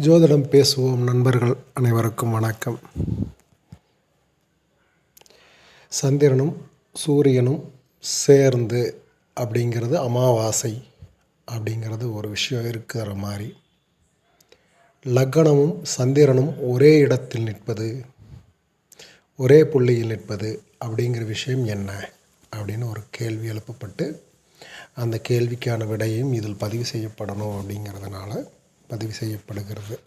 ஜோதிடம் பேசுவோம் நண்பர்கள் அனைவருக்கும் வணக்கம். சந்திரனும் சூரியனும் சேர்ந்து அப்படிங்கிறது அமாவாசை அப்படிங்கிறது ஒரு விஷயம் இருக்கிற மாதிரி. லக்னமும் சந்திரனும் ஒரே இடத்தில் நிற்பது ஒரே புள்ளியில் நிற்பது அப்படிங்கிற விஷயம் என்ன அப்படின்னு ஒரு கேள்வி எழுப்பப்பட்டு அந்த கேள்விக்கான விடையும் இதில் பதிவு செய்யப்படணும் அப்படிங்கிறதுனால பதிவு செய்யப்படுகிறது.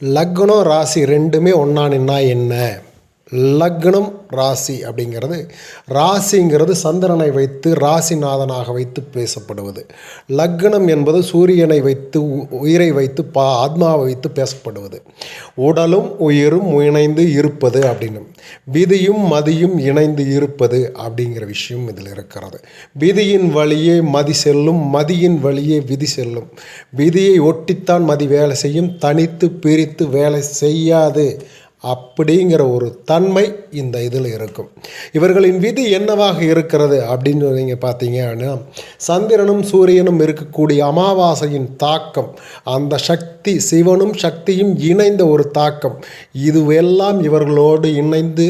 லக்னம் ராசி ரெண்டுமே ஒன்றா நின்னா என்ன? லக்னம் ராசி அப்படிங்கிறது. ராசிங்கிறது சந்திரனை வைத்து ராசிநாதனாக வைத்து பேசப்படுவது. லக்னம் என்பது சூரியனை வைத்து உ- உயிரை வைத்து பா ஆத்மாவை வைத்து பேசப்படுவது. உடலும் உயிரும் இணைந்து இருப்பது அப்படின்னு. விதியும் மதியும் இணைந்து இருப்பது அப்படிங்கிற விஷயம் இதில் இருக்கிறது. விதியின் வழியே மதி செல்லும் மதியின் வழியே விதி செல்லும். விதியை ஒட்டித்தான் மதி வேலை செய்யும் தனித்து பிரித்து வேலை செய்யாது. அப்படிங்கிற ஒரு தன்மை இந்த இதில் இருக்கும். இவர்களின் விதி என்னவாக இருக்கிறது அப்படின்னு நீங்கள் பார்த்தீங்கன்னா சந்திரனும் சூரியனும் இருக்கக்கூடிய அமாவாசையின் தாக்கம் அந்த சக்தி சிவனும் சக்தியும் இணைந்த ஒரு தாக்கம். இதுவெல்லாம் இவர்களோடு இணைந்து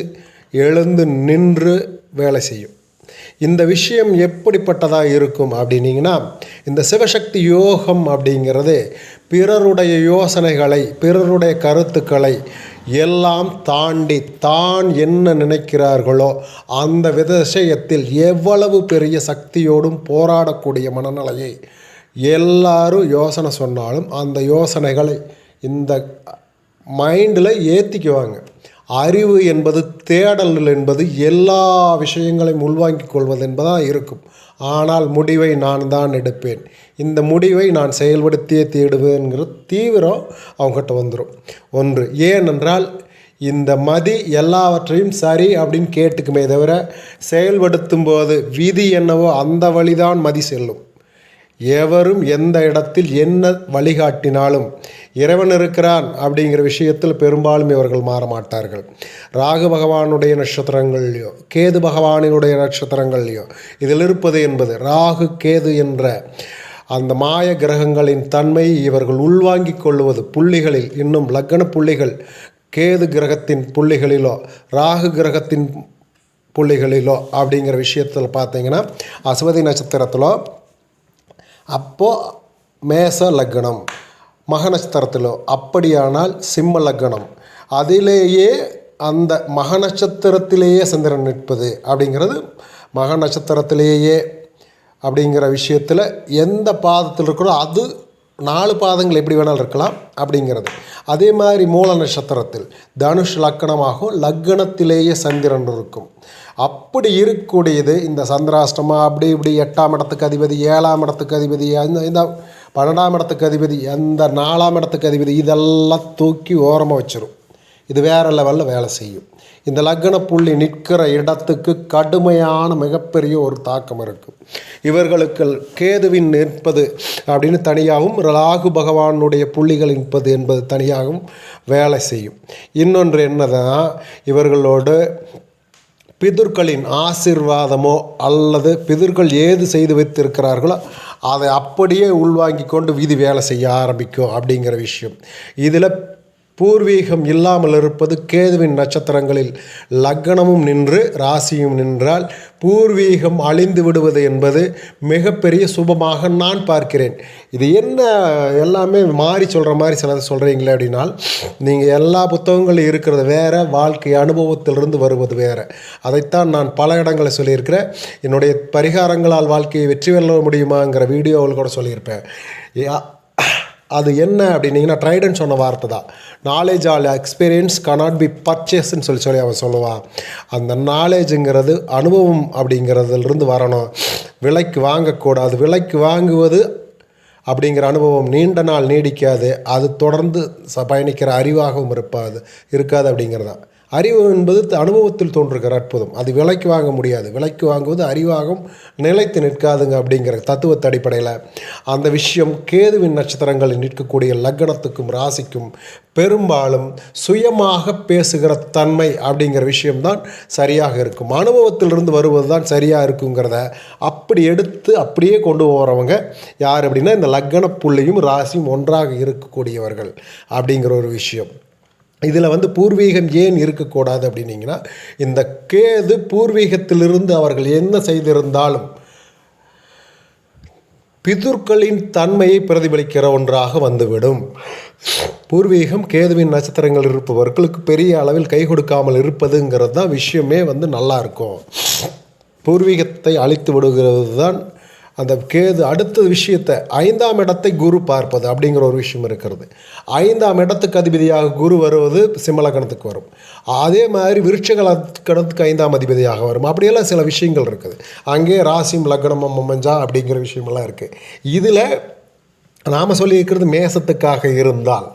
எழுந்து நின்று வேலை செய்யும். இந்த விஷயம் எப்படிப்பட்டதாக இருக்கும் அப்படின்னீங்கன்னா இந்த சிவசக்தி யோகம் அப்படிங்கிறது பிறருடைய யோசனைகளை பிறருடைய கருத்துக்களை எல்லாம் தாண்டி தான் என்ன நினைக்கிறார்களோ அந்த விஷயத்தில் எவ்வளவு பெரிய சக்தியோடும் போராடக்கூடிய மனநிலையை எல்லாரும் யோசனை சொன்னாலும் அந்த யோசனைகளை இந்த மைண்டில் ஏற்றிக்குவாங்க அறிவு என்பது தேடல் என்பது எல்லா விஷயங்களையும் உள்வாங்கிக் கொள்வது என்பதாக இருக்கும். ஆனால் முடிவை நான் தான் எடுப்பேன். இந்த முடிவை நான் செயல்படுத்தியே தேடுவேங்கிற தீவிரம் அவங்ககிட்ட வந்துடும் ஒன்று ஏனென்றால் இந்த மதி எல்லாவற்றையும் சரி அப்படின்னு கேட்டுக்குமே தவிர செயல்படுத்தும் போது விதி என்னவோ அந்த வழிதான் மதி செல்லும். எவரும் எந்த இடத்தில் என்ன வழிகாட்டினாலும் இறைவன் இருக்கிறான் அப்படிங்கிற விஷயத்தில் பெரும்பாலும் இவர்கள் மாற மாட்டார்கள் ராகு பகவானுடைய நட்சத்திரங்கள்லையோ கேது பகவானினுடைய நட்சத்திரங்கள்லையோ இதில் இருப்பது என்பது ராகு கேது என்ற அந்த மாய கிரகங்களின் தன்மை இவர்கள் உள்வாங்கிக் கொள்வது புள்ளிகளில் இன்னும் லக்ன புள்ளிகள் கேது கிரகத்தின் புள்ளிகளிலோ ராகு கிரகத்தின் புள்ளிகளிலோ அப்படிங்கிற விஷயத்தில் பார்த்தீங்கன்னா அஸ்வதி நட்சத்திரத்திலோ அப்போது மேச லக்னம் மகநட்சத்திரத்திலோ. அப்படியானால் சிம்ம லக்னம். அதிலேயே அந்த மக நட்சத்திரத்திலேயே சந்திரன் நிற்பது அப்படிங்கிறது மக நட்சத்திரத்திலேயே அப்படிங்கிற விஷயத்தில் எந்த பாதத்தில் இருக்கிறோ அது நாலு பாதங்கள் எப்படி வேணாலும் இருக்கலாம் அப்படிங்கிறது. அதே மாதிரி மூல நட்சத்திரத்தில் தனுஷ் லக்கணமாகும் லக்னத்திலேயே சந்திரன் இருக்கும். அப்படி இருக்கக்கூடியது இந்த சந்திராஷ்டமா அப்படி இப்படி எட்டாம் இடத்துக்கு அதிபதி ஏழாம் இடத்துக்கு அதிபதி அந்த இந்த பன்னெண்டாம் இடத்துக்கு அதிபதி அந்த நாலாம் இடத்துக்கு அதிபதி இதெல்லாம் தூக்கி ஓரமாக வச்சிடும் இது வேறு லெவலில் வேலை செய்யும். இந்த லக்ன புள்ளி நிற்கிற இடத்துக்கு கடுமையான மிகப்பெரிய ஒரு தாக்கம் இருக்குது இவர்களுக்கு கேதுவின் நிற்பது அப்படின்னு தனியாகவும் ராகு பகவானுடைய புள்ளிகள் நிற்பது என்பது தனியாகவும் வேலை செய்யும். இன்னொன்று என்னதான் இவர்களோடு பிதர்களின் ஆசிர்வாதமோ அல்லது பிதர்கள் ஏது செய்து வைத்திருக்கிறார்களோ அதை அப்படியே உள்வாங்கி கொண்டு வீதி வேலை செய்ய ஆரம்பிக்கும் அப்படிங்கிற விஷயம். இதில் பூர்வீகம் இல்லாமல் இருப்பது கேதுவின் நட்சத்திரங்களில் லக்னமும் நின்று ராசியும் நின்றால் பூர்வீகம் அழிந்து விடுவது என்பது மிகப்பெரிய சுபமாக நான் பார்க்கிறேன். இது என்ன எல்லாமே மாறி சொல்கிற மாதிரி சிலது சொல்கிறீங்களே அப்படின்னால் நீங்கள் எல்லா புத்தகங்களும் இருக்கிறது வேறு வாழ்க்கை அனுபவத்திலிருந்து வருவது வேறு. அதைத்தான் நான் பல இடங்களில் சொல்லியிருக்கிறேன். என்னுடைய பரிகாரங்களால் வாழ்க்கையை வெற்றி வெல்ல முடியுமாங்கிற வீடியோவில் கூட சொல்லியிருப்பேன். யா- அது என்ன அப்படின்னீங்கன்னா ட்ரைடன் சொன்ன வார்த்தை தான். Knowledge all experience cannot be பர்ச்சேஸ்ன்னு சொல்லி சொல்லி அவன் சொல்லுவான். அந்த நாலேஜுங்கிறது அனுபவம் அப்படிங்கிறதுலேருந்து வரணும். விலைக்கு வாங்கக்கூடாது. விலைக்கு வாங்குவது அப்படிங்கிற அனுபவம் நீண்ட நாள் நீடிக்காது. அது தொடர்ந்து ச பயணிக்கிற அறிவாகவும் இருப்பாது. இருக்காது அப்படிங்கிறது தான் அறிவு என்பது அனுபவத்தில் தோன்றுகிற அற்புதம். அது விலைக்கு வாங்க முடியாது. விலைக்கு வாங்குவது அறிவாகும் நிலைத்து நிற்காதுங்க அப்படிங்கிற தத்துவத்து அடிப்படையில் அந்த விஷயம் கேதுவின் நட்சத்திரங்களில் நிற்கக்கூடிய லக்னத்துக்கும் ராசிக்கும் பெரும்பாலும் சுயமாக பேசுகிற தன்மை அப்படிங்கிற விஷயம்தான் சரியாக இருக்கும். அனுபவத்திலிருந்து வருவது தான் சரியாக இருக்குங்கிறத அப்படி எடுத்து அப்படியே கொண்டு போகிறவங்க யார் அப்படின்னா இந்த லக்ன புள்ளியும் ராசியும் ஒன்றாக இருக்கக்கூடியவர்கள் அப்படிங்கிற ஒரு விஷயம். இதில் வந்து பூர்வீகம் ஏன் இருக்கக்கூடாது அப்படின்னீங்கன்னா இந்த கேது பூர்வீகத்திலிருந்து அவர்கள் என்ன செய்திருந்தாலும் பிதுர்களின் தன்மையை பிரதிபலிக்கிற ஒன்றாக வந்துவிடும். பூர்வீகம் கேதுவின் நட்சத்திரங்கள் இருப்பவர்களுக்கு பெரிய அளவில் கை கொடுக்காமல் இருப்பதுங்கிறது தான் விஷயமே வந்து நல்லா இருக்கும். பூர்வீகத்தை அழித்து விடுகிறது தான் அந்த கேது அடுத்த விஷயத்தை ஐந்தாம் இடத்தை குரு பார்ப்பது அப்படிங்கிற ஒரு விஷயம் இருக்கிறது. ஐந்தாம் இடத்துக்கு அதிபதியாக குரு வருவது சிம்மலக்கணத்துக்கு வரும். அதே மாதிரி விருட்சக கணத்துக்கு ஐந்தாம் அதிபதியாக வரும். அப்படியெல்லாம் சில விஷயங்கள் இருக்குது. அங்கே ராசியும் லக்னமும் அமைஞ்சா அப்படிங்கிற விஷயமெல்லாம் இருக்குது இதில் நாம் சொல்லியிருக்கிறது மேசத்துக்காக இருந்தால்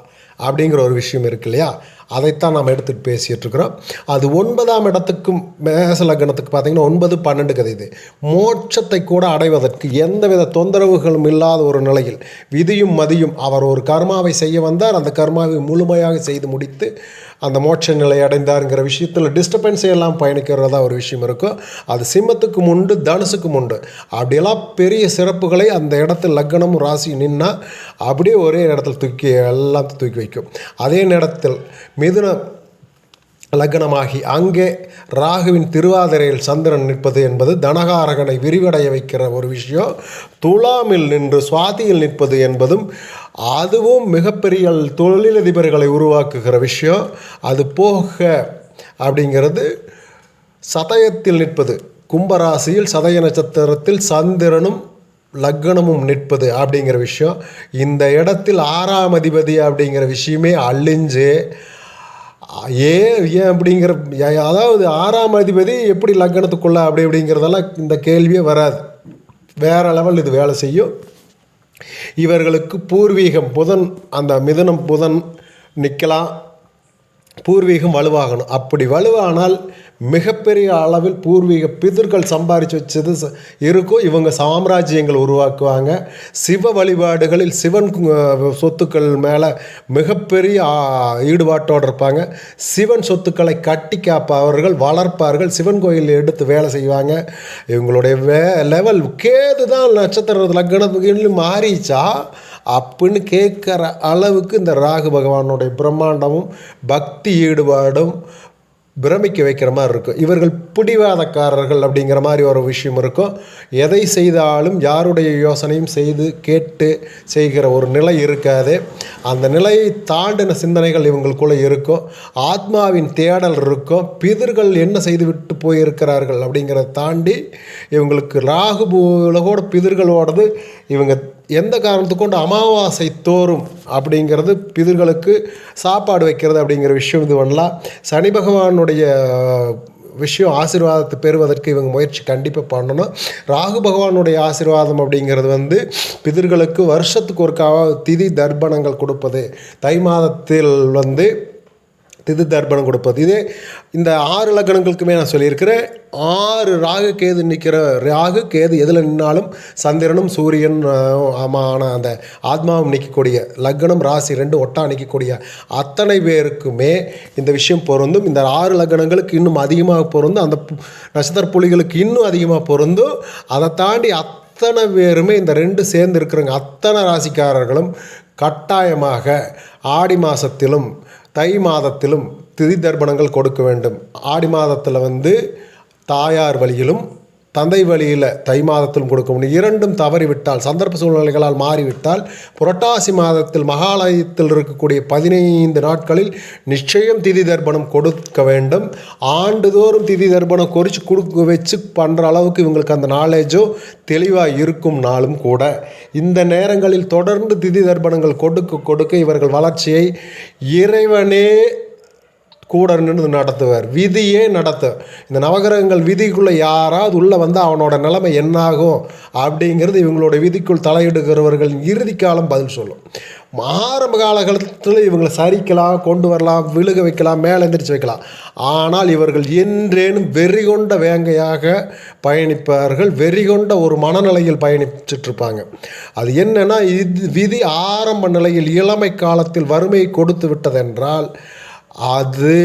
அப்படிங்கிற ஒரு விஷயம் இருக்கு இல்லையா? அதைத்தான் நாம் எடுத்துகிட்டு பேசிகிட்டு இருக்கிறோம். அது ஒன்பதாம் இடத்துக்கும் மேச லக்னத்துக்கு பார்த்திங்கன்னா ஒன்பது பன்னெண்டு கதை இது. மோட்சத்தை கூட அடைவதற்கு எந்தவித தொந்தரவுகளும் இல்லாத ஒரு நிலையில் விதியும் மதியும் அவர் ஒரு கர்மாவை செய்ய வந்தார். அந்த கர்மாவை முழுமையாக செய்து முடித்து அந்த மோட்ச நிலை அடைந்தாருங்கிற விஷயத்தில் டிஸ்டர்பன்ஸை எல்லாம் பயணிக்கிறதா ஒரு விஷயம் இருக்கும் அது சிம்மத்துக்கும் உண்டு தனுசுக்கும் உண்டு. அப்படியெல்லாம் பெரிய சிறப்புகளை அந்த இடத்துல லக்னம் ராசி நின்னா அப்படியே ஒரே இடத்துல தூக்கி எல்லாம் தூக்கி வைக்கும். அதே நேரத்தில் மிதுன லக்னமாகி அங்கே ராகுவின் திருவாதிரையில் சந்திரன் நிற்பது என்பது தனகாரகனை விரிவடைய வைக்கிற ஒரு விஷயம். துலாமில் நின்று சுவாதியில் நிற்பது என்பதும் அதுவும் மிகப்பெரிய தொழிலதிபர்களை உருவாக்குகிற விஷயம். அது போக அப்படிங்கிறது சதயத்தில் நிற்பது. கும்பராசியில் சதய நட்சத்திரத்தில் சந்திரனும் லக்னமும் நிற்பது அப்படிங்கிற விஷயம். இந்த இடத்தில் ஆறாம் அதிபதி அப்படிங்கிற விஷயமே அழிஞ்சு ஏன் ஏன் அப்படிங்கிற அதாவது ஆறாம் அதிபதி எப்படி லக்னத்துக்குள்ள அப்படி அப்படிங்கிறதெல்லாம் இந்த கேள்வியே வராது. வேறு லெவல் இது வேலை செய்யும். இவர்களுக்கு பூர்வீகம் புதன் அந்த மிதனம் புதன் நிற்கலாம் பூர்வீகம் வலுவாகணும். அப்படி வலுவானால் மிகப்பெரிய அளவில் பூர்வீக பிதர்கள் சம்பாரித்து வச்சது இருக்கும். இவங்க சாம்ராஜ்யங்கள் உருவாக்குவாங்க. சிவ வழிபாடுகளில் சிவன் சொத்துக்கள் மேலே மிகப்பெரிய ஈடுபாட்டோடு இருப்பாங்க. சிவன் சொத்துக்களை கட்டி காப்பவர்கள் வளர்ப்பார்கள். சிவன் கோயில் எடுத்து வேலை செய்வாங்க. இவங்களுடைய வே லெவல் கேது தான் நட்சத்திர லக்னத்துக்கு மாறிச்சா? அப்படின்னு கேட்குற அளவுக்கு இந்த ராகு பகவானுடைய பிரம்மாண்டமும் பக்தி ஈடுபாடும் பிரமிக்க வைக்கிற மாதிரி இருக்கும். இவர்கள் பிடிவாதக்காரர்கள் அப்படிங்கிற மாதிரி ஒரு விஷயம் இருக்கும். எதை செய்தாலும் யாருடைய யோசனையும் செய்து கேட்டு செய்கிற ஒரு நிலை இருக்காது. அந்த நிலையை தாண்டின சிந்தனைகள் இவங்களுக்குள்ளே இருக்கும். ஆத்மாவின் தேடல் இருக்கும். பிதர்கள் என்ன செய்து விட்டு போயிருக்கிறார்கள் அப்படிங்கிறத தாண்டி இவங்களுக்கு ராகு உலகோட பிதர்களோடது இவங்க எந்த காரணத்துக்கு கொண்டு அமாவாசை தோறும் அப்படிங்கிறது பிதர்களுக்கு சாப்பாடு வைக்கிறது அப்படிங்கிற விஷயம் இது பண்ணலாம். சனி பகவானுடைய விஷயம் ஆசீர்வாதத்தை பெறுவதற்கு இவங்க முயற்சி கண்டிப்பாக பண்ணணும். ராகு பகவானுடைய ஆசீர்வாதம் அப்படிங்கிறது வந்து பிதர்களுக்கு வருஷத்துக்கு ஒரு திதி தர்ப்பணங்கள் கொடுப்பது. தை மாதத்தில் வந்து திது தர்ப்பணம் கொடுப்பது. இதே இந்த ஆறு லக்கணங்களுக்குமே நான் சொல்லியிருக்கிறேன் ஆறு ராகு கேது நிற்கிற ராகு கேது எதில் நின்னாலும் சந்திரனும் சூரியன் ஆமான அந்த ஆத்மாவும் நிற்கக்கூடிய லக்னம் ராசி ரெண்டு ஒட்டா நிற்கக்கூடிய அத்தனை பேருக்குமே இந்த விஷயம் பொருந்தும். இந்த ஆறு லக்னங்களுக்கு இன்னும் அதிகமாக பொருந்தும். அந்த பு- நட்சத்திர புலிகளுக்கு இன்னும் அதிகமாக பொருந்தும். அதை தாண்டி அத்தனை பேருமே இந்த ரெண்டு சேர்ந்து இருக்கிறவங்க அத்தனை ராசிக்காரர்களும் கட்டாயமாக ஆடி மாதத்திலும் தை மாதத்திலும் திதி தர்ப்பணங்கள் கொடுக்க வேண்டும். ஆடி மாதத்தில் வந்து தாயார் வழியிலும் தந்தை வழியில் தை மாதத்திலும் கொடுக்க முடியும். இரண்டும் தவறிவிட்டால் சந்தர்ப்ப சூழ்நிலைகளால் மாறிவிட்டால் புரட்டாசி மாதத்தில் மகாலயத்தில் இருக்கக்கூடிய பதினைந்து நாட்களில் நிச்சயம் திதி தர்ப்பணம் கொடுக்க வேண்டும். ஆண்டுதோறும் திதி தர்ப்பணம் குறித்து கொடுக்க வச்சு பண்ணுற அளவுக்கு இவங்களுக்கு அந்த நாலேஜோ தெளிவாக இருக்கும் நாளும் கூட. இந்த நேரங்களில் தொடர்ந்து திதி தர்ப்பணங்கள் கொடுக்க கொடுக்க இவர்கள் வளர்ச்சியை இறைவனே கூட நின்று நடத்துவார். விதியே நடத்தும் இந்த நவகிரகங்கள் விதிக்குள்ளே யாராவது உள்ளே வந்து அவனோட நிலைமை என்னாகும்? அப்படிங்கிறது இவங்களோட விதிக்குள் தலையிடுகிறவர்கள் இறுதி காலம் பதில் சொல்லும். ஆரம்ப காலகட்டத்தில் இவங்களை சரிக்கலாம் கொண்டு வரலாம் விழுக வைக்கலாம் மேலே எந்திரிச்சு வைக்கலாம். ஆனால் இவர்கள் என்றேனும் வெறி கொண்ட வேங்கையாக பயணிப்பார்கள். வெறி கொண்ட ஒரு மனநிலையில் பயணிச்சிட்ருப்பாங்க அது என்னென்னா இது விதி ஆரம்ப நிலையில் இளமை காலத்தில் வறுமையை கொடுத்து விட்டதென்றால் அது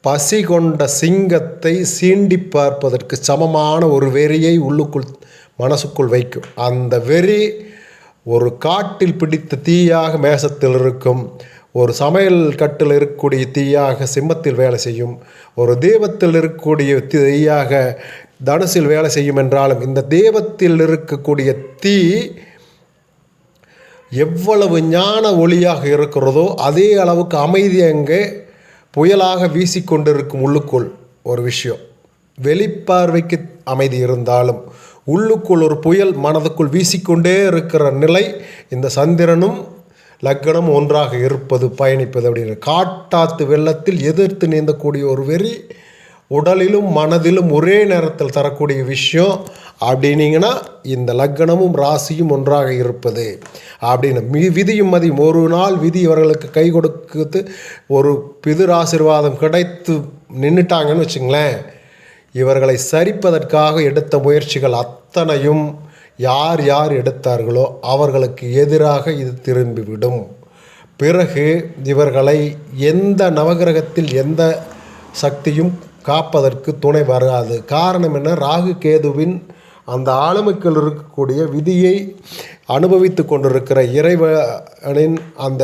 பசி கொண்ட சிங்கத்தை சீண்டி பார்ப்பதற்கு சமமான ஒரு வெறியை உள்ளுக்குள் மனசுக்குள் வைக்கும். அந்த வெறி ஒரு காட்டில் பிடித்த தீயாக மேசத்தில் இருக்கும் ஒரு சமையல் கட்டில் இருக்கக்கூடிய தீயாக சிம்மத்தில் வேலை செய்யும் ஒரு தெய்வத்தில் இருக்கக்கூடிய தீயாக தனுசில் வேலை செய்யும் என்றாலும் இந்த தெய்வத்தில் இருக்கக்கூடிய தீ எவ்வளவு ஞான ஒளியாக இருக்கிறதோ அதே அளவுக்கு அமைதி அங்கே புயலாக வீசிக்கொண்டிருக்கும் உள்ளுக்குள் ஒரு விஷயம். வெளிப்பார்வைக்கு அமைதி இருந்தாலும் உள்ளுக்குள் ஒரு புயல் மனதுக்குள் வீசிக்கொண்டே இருக்கிற நிலை இந்த சந்திரனும் லக்னம் ஒன்றாக இருப்பது பயணிப்பது அப்படின்னு. காட்டாத்து வெள்ளத்தில் எதிர்த்து நீந்தக்கூடிய ஒரு வெறி உடலிலும் மனதிலும் ஒரே நேரத்தில் தரக்கூடிய விஷயம் அப்படின்னீங்கன்னா இந்த லக்னமும் ராசியும் ஒன்றாக இருப்பது. அப்படின்னு மி விதியும் மதியும் ஒரு நாள் விதி இவர்களுக்கு கை கொடுக்குது ஒரு பிதிர் ஆசீர்வாதம் கிடைத்து நின்றுட்டாங்கன்னு வச்சுங்களேன் இவர்களை சரிப்பதற்காக எடுத்த முயற்சிகள் அத்தனையும் யார் யார் எடுத்தார்களோ அவர்களுக்கு எதிராக இது திரும்பிவிடும். பிறகு இவர்களை எந்த நவகிரகத்தில் எந்த சக்தியும் காப்பதற்கு துணை வராது. காரணம் என்ன? ராகு கேதுவின் அந்த ஆளுமைக்குள் இருக்கக்கூடிய விதியை அனுபவித்து கொண்டிருக்கிற இறைவனின் அந்த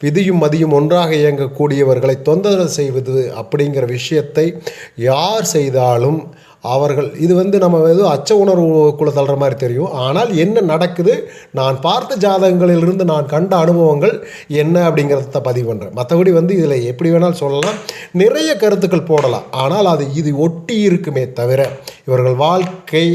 விதியும் மதியும் ஒன்றாக இயங்கக்கூடியவர்களை தொந்தரவு செய்வது அப்படிங்கிற விஷயத்தை யார் செய்தாலும் அவர்கள் இது வந்து நம்ம எதுவும் அச்ச உணர்வுக்குள்ளே தள்ளுற மாதிரி தெரியும். ஆனால் என்ன நடக்குது? நான் பார்த்த ஜாதகங்களிலிருந்து நான் கண்ட அனுபவங்கள் என்ன அப்படிங்கிறத பதிவு பண்ணுறேன் மற்றபடி வந்து இதில் எப்படி வேணாலும் சொல்லலாம். நிறைய கருத்துக்கள் போடலாம். ஆனால் அது இது ஒட்டி இருக்குமே தவிர இவர்கள் வாழ்க்கை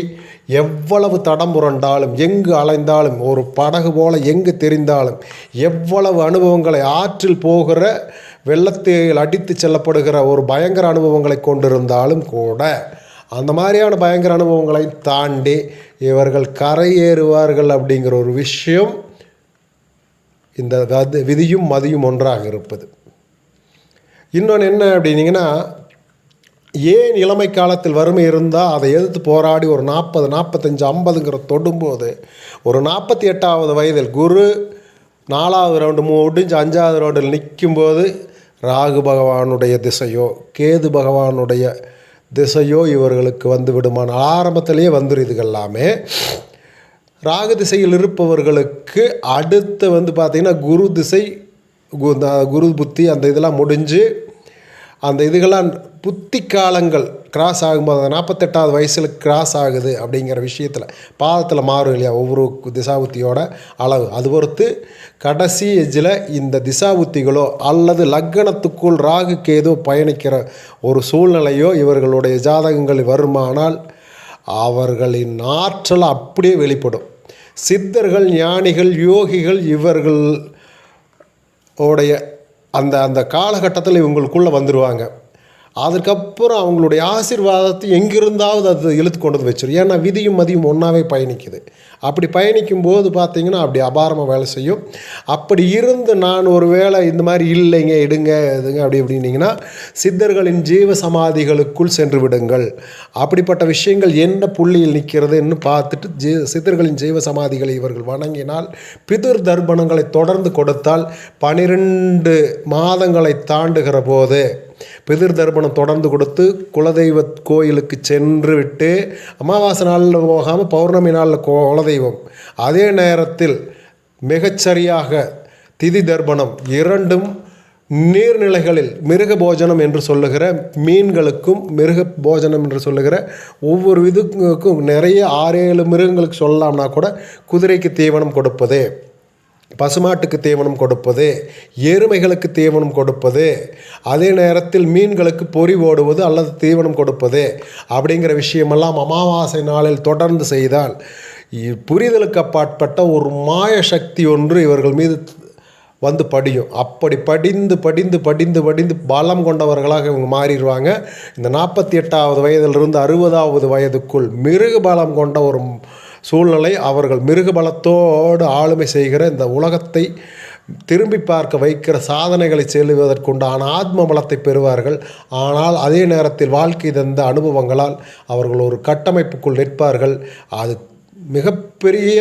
எவ்வளவு தடம் புரண்டாலும் எங்கு அலைந்தாலும் ஒரு படகு போல எங்கு தெரிந்தாலும் எவ்வளவு அனுபவங்களை ஆற்றில் போகிற வெள்ளத்தில் அடித்து செல்லப்படுகிற ஒரு பயங்கர அனுபவங்களை கொண்டிருந்தாலும் கூட அந்த மாதிரியான பயங்கர அனுபவங்களை தாண்டி இவர்கள் கரையேறுவார்கள் அப்படிங்கிற ஒரு விஷயம் இந்த கது விதியும் மதியும் ஒன்றாக இருப்பது. இன்னொன்று என்ன அப்படின்னீங்கன்னா ஏன் இளமை காலத்தில் வறுமை இருந்தால் அதை எதிர்த்து போராடி ஒரு நாற்பது நாற்பத்தஞ்சு ஐம்பதுங்கிற தொடும்போது ஒரு நாற்பத்தி எட்டாவது வயதில் குரு நாலாவது ரவுண்டு முடிஞ்சு அஞ்சாவது ரவுண்டில் நிற்கும்போது ராகு பகவானுடைய திசையோ கேது பகவானுடைய திசையோ இவர்களுக்கு வந்து விடுமான. ஆரம்பத்திலேயே வந்துடும் இதுகெல்லாமே ராகு திசையில் இருப்பவர்களுக்கு அடுத்து வந்து பார்த்திங்கன்னா குரு திசை கு- குரு புத்தி அந்த இதெல்லாம் முடிஞ்சு அந்த இதுகள்லாம் புத்தி காலங்கள் கிராஸ் ஆகும்போது அந்த நாற்பத்தெட்டாவது வயசில் கிராஸ் ஆகுது அப்படிங்கிற விஷயத்தில் பாதத்தில் மாறும் இல்லையா? ஒவ்வொரு திசாபுத்தியோட அளவு. அது பொறுத்து கடைசி எஜ்ஜில் இந்த திசாபுத்திகளோ அல்லது லக்கணத்துக்குள் ராகு கேதோ பயணிக்கிற ஒரு சூழ்நிலையோ இவர்களுடைய ஜாதகங்கள் வருமானால் அவர்களின் ஆற்றல் அப்படியே வெளிப்படும். சித்தர்கள் ஞானிகள் யோகிகள் இவர்கள் உடைய அந்த அந்த காலகட்டத்தில் இவங்களுக்குள்ளே வந்துடுவாங்க அதற்கப்புறம் அவங்களுடைய ஆசீர்வாதத்தை எங்கிருந்தாவது அது இழுத்து கொண்டு வந்து வச்சிடும் ஏன்னா விதியும் மதியும் ஒன்றாவே பயணிக்குது. அப்படி பயணிக்கும் போது பார்த்தீங்கன்னா அப்படி அபாரமாக வேலை செய்யும். அப்படி இருந்து நான் ஒரு வேளை இந்த மாதிரி இல்லைங்க எடுங்க இதுங்க அப்படி அப்படின்னீங்கன்னா சித்தர்களின் ஜீவ சமாதிகளுக்குள் சென்று விடுங்கள். அப்படிப்பட்ட விஷயங்கள் என்ன புள்ளியில் நிற்கிறதுன்னு பார்த்துட்டு ஜீ சித்தர்களின் ஜீவ சமாதிகளை இவர்கள் வணங்கினால் பிதிர் தர்ப்பணங்களை தொடர்ந்து கொடுத்தால் பனிரெண்டு மாதங்களை தாண்டுகிற போது பிதிர் தர்ப்பணம் தொடர்ந்து கொடுத்து குலதெய்வ கோயிலுக்கு சென்று விட்டு அமாவாசை நாளில் போகாமல் பௌர்ணமி நாளில் குலதெய்வம். அதே நேரத்தில் மிகச்சரியாக திதி தர்ப்பணம் இரண்டும் நீர்நிலைகளில் மிருக போஜனம் என்று சொல்லுகிற மீன்களுக்கும் மிருக போஜனம் என்று சொல்லுகிற ஒவ்வொரு இதுக்கும் நிறைய ஆறு ஏழு மிருகங்களுக்கு சொல்லலாம்னா கூட குதிரைக்கு தீவனம் கொடுப்பது. பசுமாட்டுக்கு தீவனம் கொடுப்பது எருமைகளுக்கு தீவனம் கொடுப்பது அதே நேரத்தில் மீன்களுக்கு பொறி ஓடுவது அல்லது தீவனம் கொடுப்பது அப்படிங்கிற விஷயமெல்லாம் அமாவாசை நாளில் தொடர்ந்து செய்தால் இ- புரிதலுக்கு அப்பாற்பட்ட ஒரு மாய சக்தி ஒன்று இவர்கள் மீது வந்து படியும். அப்படி படிந்து படிந்து படிந்து படிந்து பலம் கொண்டவர்களாக இவங்க மாறிடுவாங்க. இந்த நாற்பத்தி எட்டாவது வயதிலிருந்து அறுபதாவது வயதுக்குள் மிருக பலம் கொண்ட ஒரு சூழ்நிலை அவர்கள் மிருக பலத்தோடு ஆளுமை செய்கிற இந்த உலகத்தை திரும்பி பார்க்க வைக்கிற சாதனைகளை செல்வதற்குண்டான ஆத்ம பலத்தை பெறுவார்கள். ஆனால் அதே நேரத்தில் வாழ்க்கை தந்த அனுபவங்களால் அவர்கள் ஒரு கட்டமைப்புக்குள் நிற்பார்கள். அது மிகப்பெரிய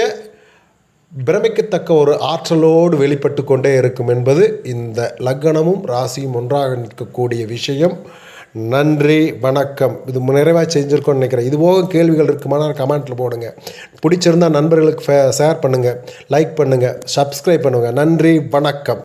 பிரமிக்கத்தக்க ஒரு ஆற்றலோடு வெளிப்பட்டு கொண்டே இருக்கும் என்பது இந்த லக்னமும் ராசியும் ஒன்றாக நிற்கக்கூடிய விஷயம். நன்றி வணக்கம். இது நிறைவாக செஞ்சுருக்கோன்னு நினைக்கிறேன். இது போக கேள்விகள் இருக்குமானால் கமெண்ட்டில் போடுங்க. பிடிச்சிருந்தா நண்பர்களுக்கு ஷேர் பண்ணுங்கள் லைக் பண்ணுங்கள் சப்ஸ்கிரைப் பண்ணுங்கள் நன்றி வணக்கம்.